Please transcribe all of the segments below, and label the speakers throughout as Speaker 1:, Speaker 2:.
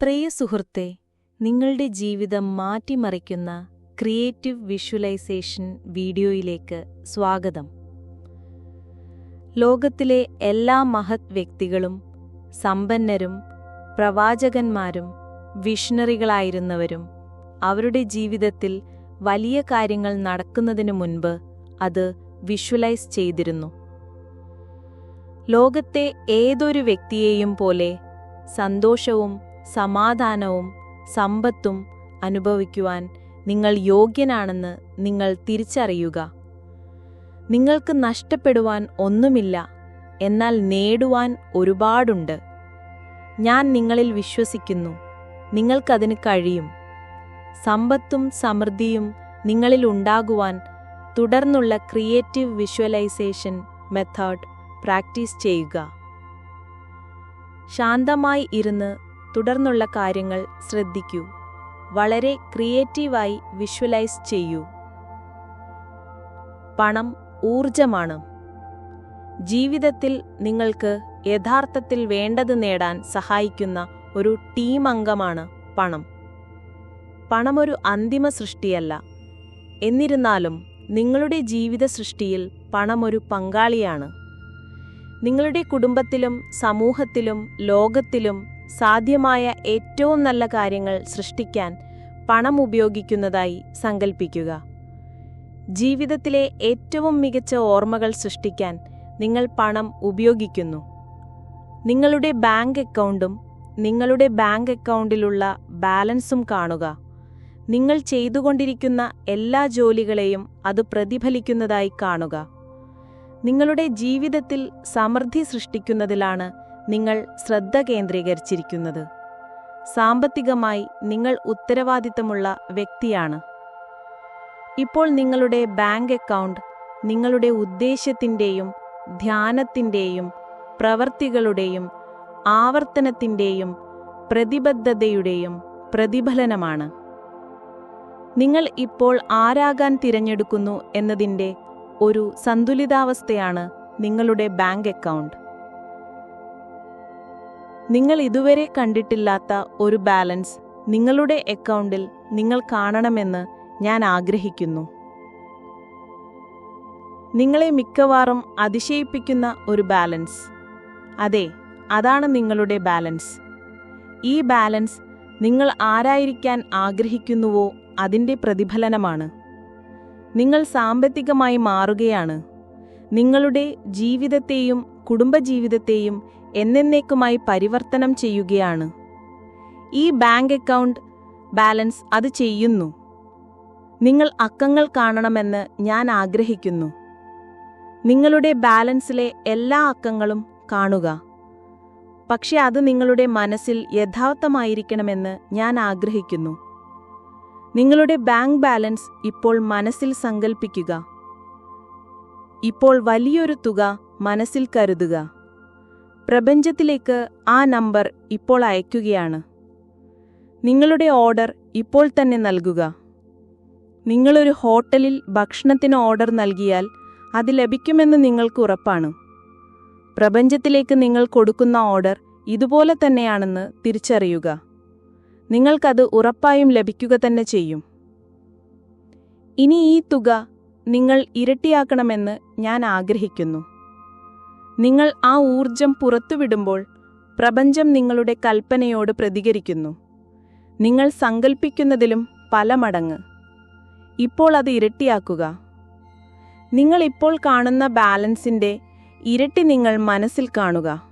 Speaker 1: പ്രിയ സുഹൃത്തെ നിങ്ങളുടെ ജീവിതം മാറ്റിമറിക്കുന്ന ക്രിയേറ്റീവ് വിഷ്വലൈസേഷൻ വീഡിയോയിലേക്ക് സ്വാഗതം. ലോകത്തിലെ എല്ലാ മഹത് വ്യക്തികളും സമ്പന്നരും പ്രവാചകന്മാരും വിഷണറികളായിരുന്നവരും അവരുടെ ജീവിതത്തിൽ വലിയ കാര്യങ്ങൾ നടക്കുന്നതിനു മുൻപ് അത് വിഷ്വലൈസ് ചെയ്തിരുന്നു. ലോകത്തെ ഏതൊരു വ്യക്തിയെയും പോലെ സന്തോഷവും സമാധാനവും സമ്പത്തും അനുഭവിക്കുവാൻ നിങ്ങൾ യോഗ്യനാണെന്ന് നിങ്ങൾ തിരിച്ചറിയുക. നിങ്ങൾക്ക് നഷ്ടപ്പെടുവാൻ ഒന്നുമില്ല എന്നാൽ നേടുവാൻ ഒരുപാടുണ്ട്. ഞാൻ നിങ്ങളിൽ വിശ്വസിക്കുന്നു നിങ്ങൾക്കതിന് കഴിയും. സമ്പത്തും സമൃദ്ധിയും നിങ്ങളിൽ ഉണ്ടാകുവാൻ തുടർന്നുള്ള ക്രിയേറ്റീവ് വിഷ്വലൈസേഷൻ മെത്തേഡ് പ്രാക്ടീസ് ചെയ്യുക. ശാന്തമായി ഇരുന്ന് തുടർന്നുള്ള കാര്യങ്ങൾ ശ്രദ്ധിക്കൂ. വളരെ ക്രിയേറ്റീവായി വിഷ്വലൈസ് ചെയ്യൂ. പണം ഊർജമാണ് ജീവിതത്തിൽ നിങ്ങൾക്ക് യഥാർത്ഥത്തിൽ വേണ്ടത് നേടാൻ സഹായിക്കുന്ന ഒരു ടീം അംഗമാണ് പണം. പണമൊരു അന്തിമ സൃഷ്ടിയല്ല. എന്നിരുന്നാലും നിങ്ങളുടെ ജീവിത സൃഷ്ടിയിൽ പണമൊരു പങ്കാളിയാണ്. നിങ്ങളുടെ കുടുംബത്തിലും സമൂഹത്തിലും ലോകത്തിലും സാധ്യമായ ഏറ്റവും നല്ല കാര്യങ്ങൾ സൃഷ്ടിക്കാൻ പണം ഉപയോഗിക്കുന്നതായി സങ്കൽപ്പിക്കുക. ജീവിതത്തിലെ ഏറ്റവും മികച്ച ഓർമ്മകൾ സൃഷ്ടിക്കാൻ നിങ്ങൾ പണം ഉപയോഗിക്കുന്നു. നിങ്ങളുടെ ബാങ്ക് അക്കൗണ്ടും നിങ്ങളുടെ ബാങ്ക് അക്കൗണ്ടിലുള്ള ബാലൻസും കാണുക. നിങ്ങൾ ചെയ്തുകൊണ്ടിരിക്കുന്ന എല്ലാ ജോലികളെയും അത് പ്രതിഫലിക്കുന്നതായി കാണുക. നിങ്ങളുടെ ജീവിതത്തിൽ സമൃദ്ധി സൃഷ്ടിക്കുന്നതിലാണ് നിങ്ങൾ ശ്രദ്ധ കേന്ദ്രീകരിച്ചിരിക്കുന്നത്. സാമ്പത്തികമായി നിങ്ങൾ ഉത്തരവാദിത്തമുള്ള വ്യക്തിയാണ്. ഇപ്പോൾ നിങ്ങളുടെ ബാങ്ക് അക്കൗണ്ട് നിങ്ങളുടെ ഉദ്ദേശ്യത്തിന്റെയും ധ്യാനത്തിന്റെയും പ്രവർത്തികളുടെയും ആവർത്തനത്തിന്റെയും പ്രതിബദ്ധതയുടെയും പ്രതിഫലനമാണ്. നിങ്ങൾ ഇപ്പോൾ ആരാകാൻ തിരഞ്ഞെടുക്കുന്നു എന്നതിന്റെ ഒരു സന്തുലിതാവസ്ഥയാണ് നിങ്ങളുടെ ബാങ്ക് അക്കൗണ്ട്. നിങ്ങൾ ഇതുവരെ കണ്ടിട്ടില്ലാത്ത ഒരു ബാലൻസ് നിങ്ങളുടെ അക്കൗണ്ടിൽ നിങ്ങൾ കാണണമെന്ന് ഞാൻ ആഗ്രഹിക്കുന്നു. നിങ്ങളെ മിക്കവാറും അതിശയിപ്പിക്കുന്ന ഒരു ബാലൻസ്. അതെ അതാണ് നിങ്ങളുടെ ബാലൻസ്. ഈ ബാലൻസ് നിങ്ങൾ ആരായിരിക്കാൻ ആഗ്രഹിക്കുന്നുവോ അതിന്റെ പ്രതിഫലനമാണ്. നിങ്ങൾ സാമ്പത്തികമായി മാറുകയാണ്. നിങ്ങളുടെ ജീവിതത്തെയും കുടുംബജീവിതത്തെയും എന്നേക്കുമായി പരിവർത്തനം ചെയ്യുകയാണ്. ഈ ബാങ്ക് അക്കൗണ്ട് ബാലൻസ് അത് ചെയ്യുന്നു. നിങ്ങൾ അക്കങ്ങൾ കാണണമെന്ന് ഞാൻ ആഗ്രഹിക്കുന്നു. നിങ്ങളുടെ ബാലൻസിലെ എല്ലാ അക്കങ്ങളും കാണുക. പക്ഷെ അത് നിങ്ങളുടെ മനസ്സിൽ യഥാർത്ഥമായിരിക്കണമെന്ന് ഞാൻ ആഗ്രഹിക്കുന്നു. നിങ്ങളുടെ ബാങ്ക് ബാലൻസ് ഇപ്പോൾ മനസ്സിൽ സങ്കൽപ്പിക്കുക. ഇപ്പോൾ വലിയൊരു തുക മനസ്സിൽ കരുതുക. പ്രപഞ്ചത്തിലേക്ക് ആ നമ്പർ ഇപ്പോൾ അയക്കുകയാണ് നിങ്ങളുടെ ഓർഡർ ഇപ്പോൾ തന്നെ നൽകുക. നിങ്ങളൊരു ഹോട്ടലിൽ ഭക്ഷണത്തിന് ഓർഡർ നൽകിയാൽ അത് ലഭിക്കുമെന്ന് നിങ്ങൾക്ക് ഉറപ്പാണ്. പ്രപഞ്ചത്തിലേക്ക് നിങ്ങൾ കൊടുക്കുന്ന ഓർഡർ ഇതുപോലെ തന്നെയാണെന്ന് തിരിച്ചറിയുക. നിങ്ങൾക്കത് ഉറപ്പായും ലഭിക്കുക തന്നെ ചെയ്യും. ഇനി ഈ തുക നിങ്ങൾ ഇരട്ടിയാക്കണമെന്ന് ഞാൻ ആഗ്രഹിക്കുന്നു. നിങ്ങൾ ആ ഊർജം പുറത്തുവിടുമ്പോൾ പ്രപഞ്ചം നിങ്ങളുടെ കൽപ്പനയോട് പ്രതികരിക്കുന്നു. നിങ്ങൾ സങ്കൽപ്പിക്കുന്നതിലും പല മടങ്ങ്. ഇപ്പോൾ അത് ഇരട്ടിയാക്കുക. നിങ്ങൾ ഇപ്പോൾ കാണുന്ന ബാലൻസിന്റെ ഇരട്ടി നിങ്ങൾ മനസ്സിൽ കാണുക.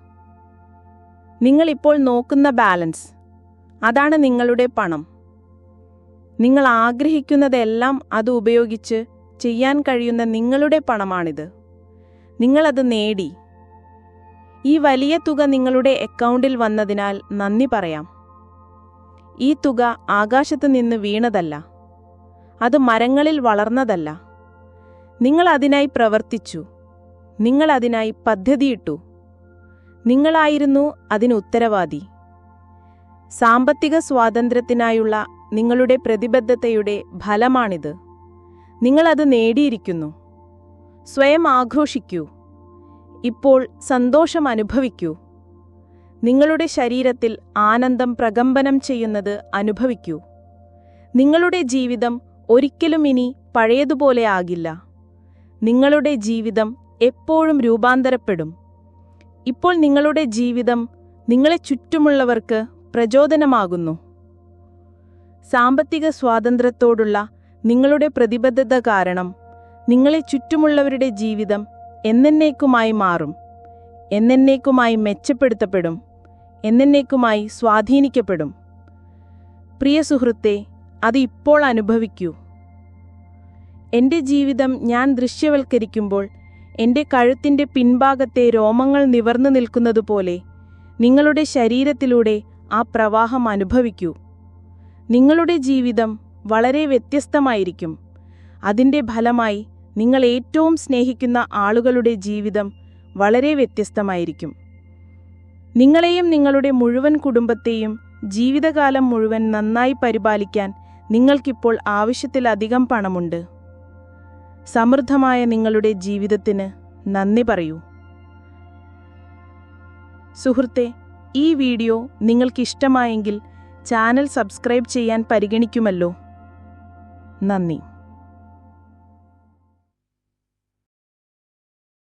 Speaker 1: നിങ്ങൾ ഇപ്പോൾ നോക്കുന്ന ബാലൻസ് അതാണ് നിങ്ങളുടെ പണം. നിങ്ങൾ ആഗ്രഹിക്കുന്നതെല്ലാം അത് ഉപയോഗിച്ച് ചെയ്യാൻ കഴിയുന്ന നിങ്ങളുടെ പണമാണിത്. നിങ്ങളത് നേടി. ഈ വലിയ തുക നിങ്ങളുടെ അക്കൗണ്ടിൽ വന്നതിനാൽ നന്ദി പറയാം. ഈ തുക ആകാശത്ത് നിന്ന് വീണതല്ല. അത് മരങ്ങളിൽ വളർന്നതല്ല. നിങ്ങൾ അതിനായി പ്രവർത്തിച്ചു. നിങ്ങൾ അതിനായി പദ്ധതിയിട്ടു. നിങ്ങളായിരുന്നു അതിന് ഉത്തരവാദി. സാമ്പത്തിക സ്വാതന്ത്ര്യത്തിനായുള്ള നിങ്ങളുടെ പ്രതിബദ്ധതയുടെ ഫലമാണിത്. നിങ്ങളത് നേടിയിരിക്കുന്നു. സ്വയം ആഘോഷിക്കൂ. ഇപ്പോൾ സന്തോഷം അനുഭവിക്കൂ. നിങ്ങളുടെ ശരീരത്തിൽ ആനന്ദം പ്രകമ്പനം ചെയ്യുന്നത് അനുഭവിക്കൂ. നിങ്ങളുടെ ജീവിതം ഒരിക്കലും ഇനി പഴയതുപോലെ ആകില്ല. നിങ്ങളുടെ ജീവിതം എപ്പോഴും രൂപാന്തരപ്പെടും. ഇപ്പോൾ നിങ്ങളുടെ ജീവിതം നിങ്ങളെ ചുറ്റുമുള്ളവർക്ക് പ്രചോദനമാകുന്നു. സാമ്പത്തിക സ്വാതന്ത്ര്യത്തോടുള്ള നിങ്ങളുടെ പ്രതിബദ്ധത കാരണം നിങ്ങളെ ചുറ്റുമുള്ളവരുടെ ജീവിതം എന്നേക്കുമായി മാറും. എന്നേക്കുമായി മെച്ചപ്പെടുത്തപ്പെടും. എന്നേക്കുമായി സ്വാധീനിക്കപ്പെടും. പ്രിയ സുഹൃത്തെ അത് ഇപ്പോൾ അനുഭവിക്കൂ. എന്റെ ജീവിതം ഞാൻ ദൃശ്യവൽക്കരിക്കുമ്പോൾ എന്റെ കഴുത്തിന്റെ പിൻഭാഗത്തെ രോമങ്ങൾ നിവർന്നു നിൽക്കുന്നതുപോലെ നിങ്ങളുടെ ശരീരത്തിലൂടെ ആ പ്രവാഹം അനുഭവിക്കൂ. നിങ്ങളുടെ ജീവിതം വളരെ വ്യത്യസ്തമായിരിക്കും. അതിന്റെ ഫലമായി നിങ്ങൾ ഏറ്റവും സ്നേഹിക്കുന്ന ആളുകളുടെ ജീവിതം വളരെ വ്യത്യസ്തമായിരിക്കും. നിങ്ങളെയും നിങ്ങളുടെ മുഴുവൻ കുടുംബത്തെയും ജീവിതകാലം മുഴുവൻ നന്നായി പരിപാലിക്കാൻ നിങ്ങൾക്കിപ്പോൾ ആവശ്യത്തിലധികം പണമുണ്ട്. സമൃദ്ധമായ നിങ്ങളുടെ ജീവിതത്തിന് നന്ദി പറയൂ. സുഹൃത്തെ ഈ വീഡിയോ നിങ്ങൾക്കിഷ്ടമായെങ്കിൽ ചാനൽ സബ്സ്ക്രൈബ് ചെയ്യാൻ പരിഗണിക്കുമല്ലോ. നന്ദി.